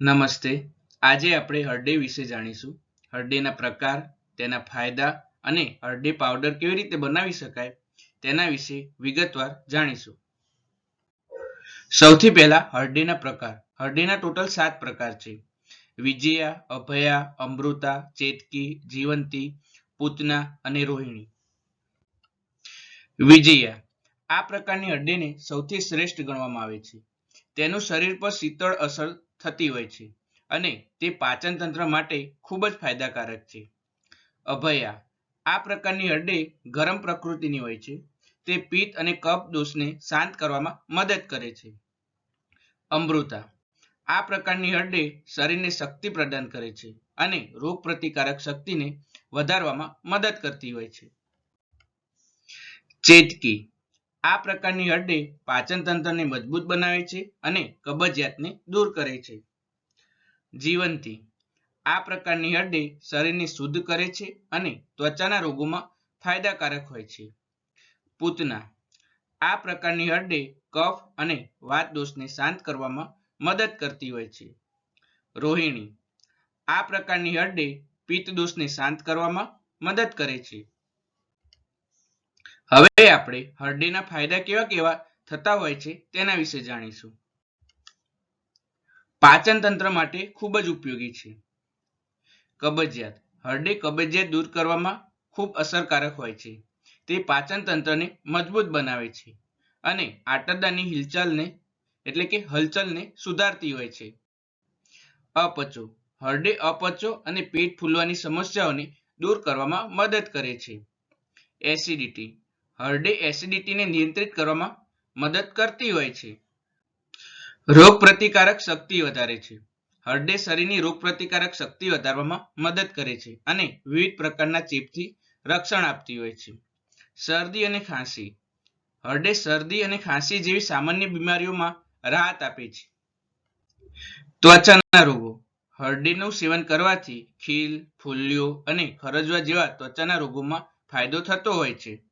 નમસ્તે. આજે આપણે હરડે વિશે જાણીશું. હરડેના પ્રકાર, તેના ફાયદા અને હરડે પાવડર કેવી રીતે બનાવી શકાય તેના વિશે વિગતવાર જાણીશું. સૌથી પહેલા હરડેના પ્રકાર. હરડેના ટોટલ સાત પ્રકાર છે. વિજયા, અભયા, અમૃતા, ચેતકી, જીવંતી, પૂતના અને રોહિણી. વિજયા. આ પ્રકારની હરડેને સૌથી શ્રેષ્ઠ ગણવામાં આવે છે. તેનું શરીર પર શીતળ અસર થતી હોય છે અને તે પાચન તંત્ર માટે ખૂબ જ ફાયદાકારક છે. અભયા, આ પ્રકારની હરડે ગરમ પ્રકૃતિની હોય છે. તે પિત્ત અને કફ દોષને શાંત કરવામાં મદદ કરે છે. અમૃતા, આ પ્રકારની હરડે શરીરને શક્તિ પ્રદાન કરે છે અને રોગ પ્રતિકારક શક્તિને વધારવામાં મદદ કરતી હોય છે. ચેતકી આ પ્રકારની હરડે પાચન તંત્રને મજબૂત બનાવે છે અને કબજિયાતને દૂર કરે છે. જીવંતી. આ પ્રકારની હરડે શરીરને શુદ્ધ કરે છે અને ત્વચાના રોગોમાં ફાયદાકારક હોય છે. પૂતના. આ પ્રકારની હરડે કફ અને વાત દોષને શાંત કરવામાં મદદ કરતી હોય છે. રોહિણી. આ પ્રકારની હરડે પિત્ત દોષને શાંત કરવામાં મદદ કરે છે. હવે આપણે હરડેના ફાયદા કેવા કેવા થતા હોય છે તેના વિશે જાણીશું. પાચન તંત્ર માટે ખૂબ જ ઉપયોગી છે. કબજિયાત, હરડે કબજિયાત દૂર કરવામાં ખૂબ અસરકારક હોય છે. તે પાચન તંત્રને મજબૂત બનાવે છે અને આંતરડાની હિલચાલને, એટલે કે હલચલને સુધારતી હોય છે. અપચો, હરડે અપચો અને પેટ ફૂલવાની સમસ્યાઓને દૂર કરવામાં મદદ કરે છે. એસિડિટી હરડે એસિડિટીને નિયંત્રિત કરવામાં મદદ કરતી હોય છે. રોગ પ્રતિકારક શક્તિ વધારે છે. હરડે શરીરની રોગ પ્રતિકારક શક્તિ વધારવામાં મદદ કરે છે અને વિવિધ પ્રકારના ચેપથી રક્ષણ આપતી હોય છે. શરદી અને ખાંસી. હરડે શરદી અને ખાંસી જેવી સામાન્ય બીમારીઓમાં રાહત આપે છે. ત્વચાના રોગો. હરડીનું સેવન કરવાથી ખીલ, ફૂલ્યો અને ખરજવા જેવા ત્વચાના રોગોમાં ફાયદો થતો હોય છે.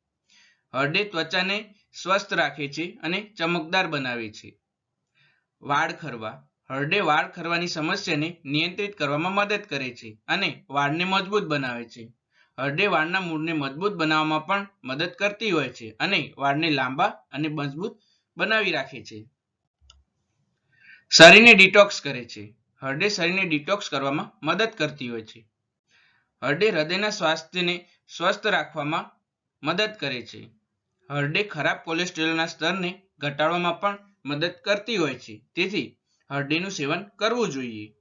હરડે ત્વચાને સ્વસ્થ રાખે છે અને ચમકદાર બનાવે છે. વાળ ખરવા. હરડે વાળ ખરવાની સમસ્યાને નિયંત્રિત કરવામાં મદદ કરે છે અને વાળને મજબૂત બનાવે છે. હરડે વાળના મૂળને મજબૂત બનાવવામાં પણ મદદ કરતી હોય છે અને વાળને લાંબા અને મજબૂત બનાવી રાખે છે. શરીરને ડિટોક્સ કરે છે. હરડે શરીરને ડિટોક્સ કરવામાં મદદ કરતી હોય છે. હરડે હૃદયના સ્વાસ્થ્યને સ્વસ્થ રાખવામાં મદદ કરે છે. હરડે ખરાબ કોલેસ્ટ્રોલના સ્તરને ઘટાડવામાં પણ મદદ કરતી હોય છે. તેથી હરડીનું સેવન કરવું જોઈએ.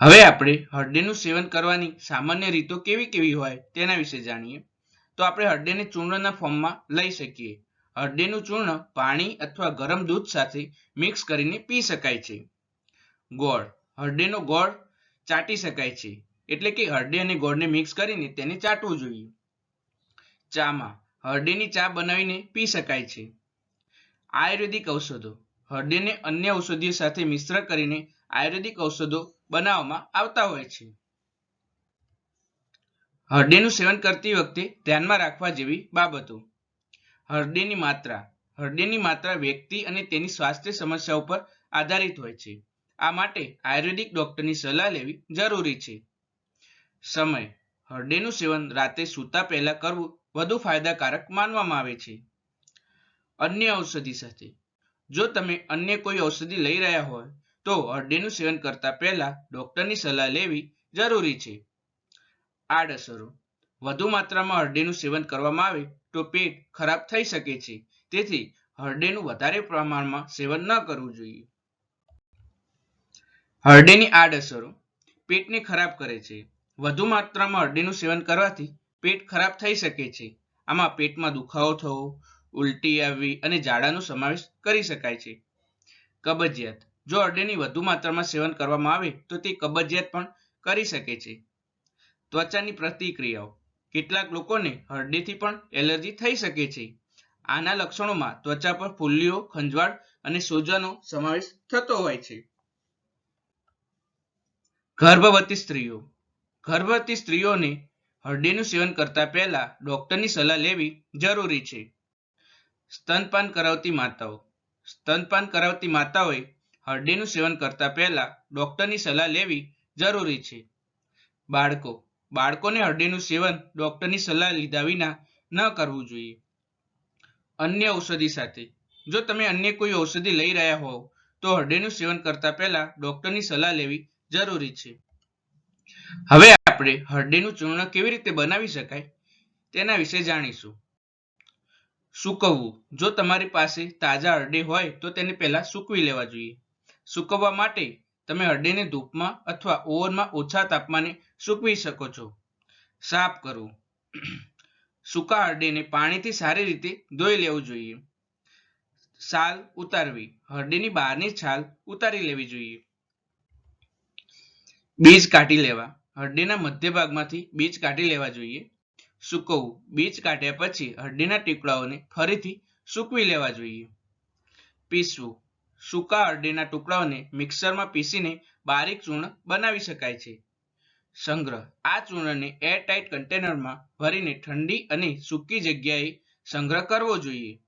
હવે આપણે હરડેનું સેવન કરવાની સામાન્ય રીતો કેવી કેવી હોય તેના વિશે જાણીએ. તો આપણે હરડીને ચૂર્ણના ફોર્મમાં લઈ શકીએ. હરડીનું ચૂર્ણ પાણી અથવા ગરમ દૂધ સાથે મિક્સ કરીને પી શકાય છે. ગોળ. હરડીનો ગોળ ચાટી શકાય છે. એટલે કે હરડી અને ગોળને મિક્સ કરીને તેને ચાટવું જોઈએ. ચામાં. હરડેની ચા બનાવીને પી શકાય છે. આયુર્વેદિક ઔષધો. હરડીને અન્ય ઔષધિઓ સાથે મિશ્ર કરીને આયુર્વેદિક ઔષધો બનાવવામાં આવતા હોય છે. હરડીનું સેવન કરતી વખતે ધ્યાનમાં રાખવા જેવી બાબતો. હરડીની માત્રા. હરડીની માત્રા વ્યક્તિ અને તેની સ્વાસ્થ્ય સમસ્યા ઉપર આધારિત હોય છે. આ માટે આયુર્વેદિક ડોક્ટરની સલાહ લેવી જરૂરી છે. સમય. હરડીનું સેવન રાતે સૂતા પહેલા કરવું વધુ ફાયદાકારક માનવામાં આવે છે. અન્ય ઔષધિ સાથે, જો તમે અન્ય કોઈ ઔષધિ લઈ રહ્યા હોય, તો હરડીનું સેવન કરતા પહેલા ડોક્ટરની સલાહ લેવી જરૂરી છે. આડઅસરો, વધુ માત્રામાં હરડીનું સેવન કરવામાં આવે તો પેટ ખરાબ થઈ શકે છે, તેથી હરડીનું વધારે પ્રમાણમાં સેવન ન કરવું જોઈએ. હરડીની આડઅસરો પેટને ખરાબ કરે છે. વધુ માત્રામાં હરડીનું સેવન કરવાથી પેટ ખરાબ થઈ શકે છે. આમાં પેટમાં દુખાવો થવો, ઉલટી આવવી અને ઝાડાનો સમાવેશ કરી શકાય છે. કબજિયાત. જો હરડેની વધુ માત્રામાં સેવન કરવામાં આવે, તો તે કબજિયાત પણ કરી શકે છે. ત્વચાની પ્રતિક્રિયાઓ. કેટલાક લોકોને હરડીથી પણ એલર્જી થઈ શકે છે. આના લક્ષણોમાં ત્વચા પર ફુલ્લીઓ ખંજવાળ અને સોજાનો સમાવેશ થતો હોય છે. ગર્ભવતી સ્ત્રીઓ. ગર્ભવતી સ્ત્રીઓને હરડેનું સેવન કરતા પહેલા ડોક્ટરની સલાહ લેવી જરૂરી છે. સ્તનપાન કરાવતી માતાઓ. સ્તનપાન કરાવતી માતાઓએ હળદીનું સેવન કરતા પહેલા ડોક્ટરની સલાહ લેવી જરૂરી છે. બાળકો. બાળકોને હળદીનું સેવન ડોક્ટરની સલાહ લીધા વિના ન કરવું જોઈએ. અન્ય ઔષધિ સાથે. જો તમે અન્ય કોઈ ઔષધિ લઈ રહ્યા હોવ, તો હળદીનું સેવન કરતા પહેલા ડોક્ટરની સલાહ લેવી જરૂરી છે. હવે આપણે હરડીનું ચૂર્ણ કેવી રીતે બનાવી શકાય તેના વિશે જાણીશું. સૂકવવું જો તમારી પાસે તાજા હરડી હોય તો તેને પહેલા સૂકવી લેવા જોઈએ. સૂકવવા માટે તમે હરડીને ધૂપમાં અથવા ઓવનમાં ઓછા તાપમાને સૂકવી શકો છો. સાફ કરવું સૂકા હરડીને પાણીથી સારી રીતે ધોઈ લેવું જોઈએ. છાલ ઉતારવી. હરડીની બહારની છાલ ઉતારી લેવી જોઈએ. બીજ કાઢી લેવા. હળદીના મધ્ય ભાગમાંથી બીજ કાઢી લેવા જોઈએ. સૂકવવું. બીજ કાઢ્યા પછી હડડીના ટુકડાઓને ફરીથી સૂકવી લેવા જોઈએ. પીસવું. સૂકા હળદીના ટુકડાઓને મિક્સરમાં પીસીને બારીક ચૂર્ણ બનાવી શકાય છે. સંગ્રહ. આ ચૂર્ણને એરટાઇટ કન્ટેનરમાં ભરીને ઠંડી અને સૂકી જગ્યાએ સંગ્રહ કરવો જોઈએ.